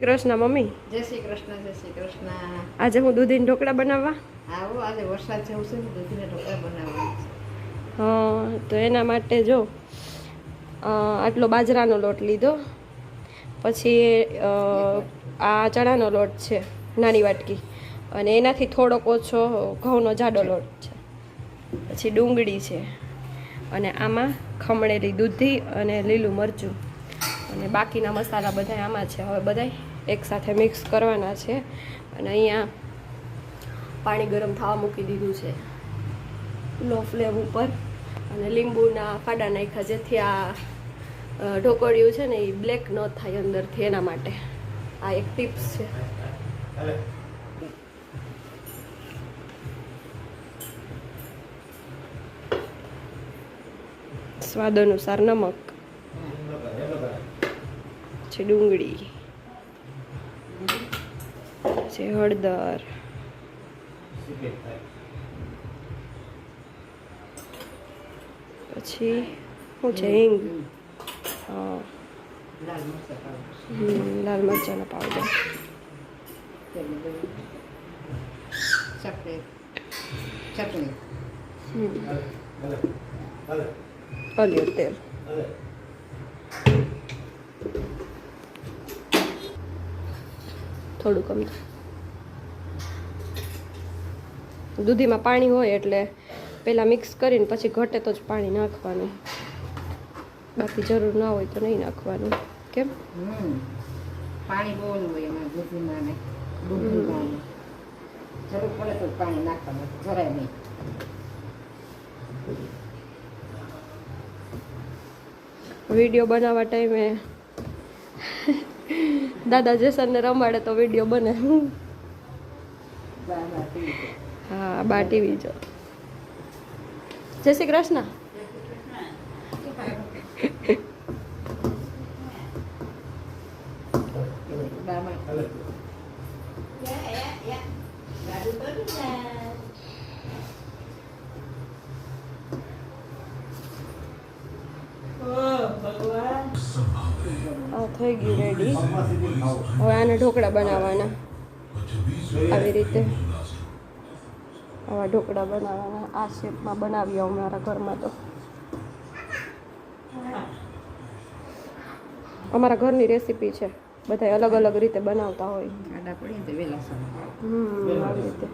Krishna mummy? જય શ્રી કૃષ્ણ જય શ્રી કૃષ્ણ. આજે હું દૂધીના ઢોકળા બનાવવા? આવો આજે વરસાદ જેવું છે દૂધીને ઢોકળા બનાવવાના હા તો એના માટે જો આટલો બાજરાનો લોટ લીધો. પછી આ ચણાનો લોટ છે નાની વાટકી. અને એનાથી થોડોક ઓછો ઘઉંનો જાડો લોટ છે. પછી ડુંગળી છે. અને આમાં ખમણેલી દૂધી અને લીલું મરચું. અને બાકીના મસાલા બધા આમાં છે. હવે બધા એકસાથે મિક્સ કરવાના છે. અને અહીંયા પાણી ગરમ થવા મૂકી દીધું છે. લો ફ્લેમ ઉપર. અને લીંબુના ફાડા નાખ્યા જેથી આ ઢોકળિયું છે ને એ બ્લેક ન થાય અંદરથી એના માટે. આ એક ટિપ્સ છે. સ્વાદ અનુસાર નમક. પછી ડુંગળી પછી હળદર. પછી શું છે? હિંગ. હા. લાલ મરચાનો પાવડર. હમ, ચટણી ઓલિવ તેલ. થોડુંક અમથું દૂધીમાં પાણી હોય એટલે પહેલાં મિક્સ કરીને પછી ઘટે તો જ પાણી નાખવાનું. બાકી જરૂર ના હોય તો નહીં નાખવાનું. કેમ? પાણી બહુ હોય એમાં દૂધીમાં ને દૂધીમાં જરૂર પડે તો પાણી નાખવાનું જરાય નહીં. વીડિયો બનાવવા ટાઈમે દાદા જેસનને રમાડે તો વીડિયો બને. હા બા ટીવી જો. જય શ્રી કૃષ્ણ. બા yeah, આ થઈ ગયું રેડી હવે આને ઢોકળા બનાવવાના. આવી રીતે. આવા ઢોકળા બનાવવાના. આ શેપમાં બનાવીએ અમારા ઘરમાં તો. અમારા ઘરની રેસીપી છે. બધા અલગ અલગ રીતે બનાવતા હોય. ખાડા પડીએ ને તો વહેલા હમ આવી રીતે.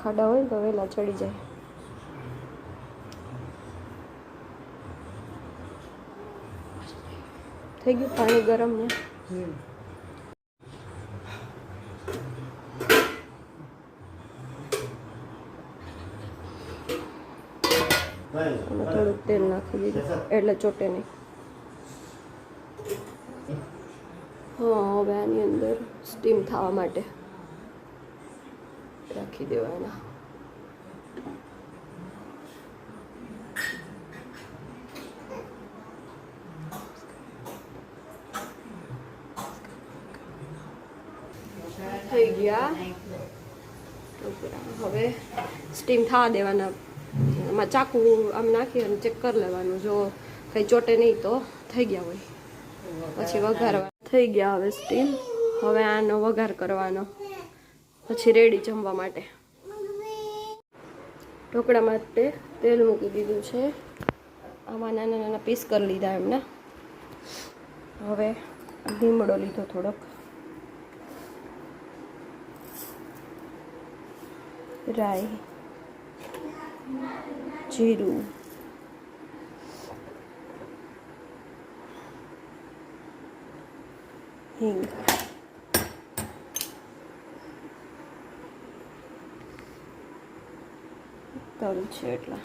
ખાડા હોય તો વહેલા ચડી જાય. થઈ ગયું પાણી ગરમ ને. થોડુંક તેલ નાખી દીધું. એટલે ચોટે નહીં. હા, હવે આની અંદર સ્ટીમ થવા માટે રાખી દેવાના. થઈ ગયા. હવે સ્ટીમ થવા દેવાના. એમાં ચાકુ આમ નાખી અને ચેક કરી લેવાનું. જો કંઈ ચોટે નહીં તો થઈ ગયા હોય. પછી વઘારવા. થઈ ગયા હવે સ્ટીમ હવે આનો વઘાર કરવાનો. પછી રેડી જમવા માટે. ઢોકળા માટે તેલ મૂકી દીધું છે. આમાં નાના નાના પીસ કરી લીધા એમના. હવે લીમડો લીધો થોડોક. રાઈ જીરું હિંગ તલ છે એટલા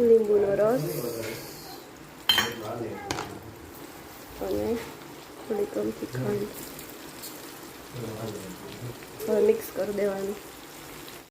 લીંબુનો રસ અને થોડીક અમથી ખાંડ હવે મિક્સ કરી દેવાનું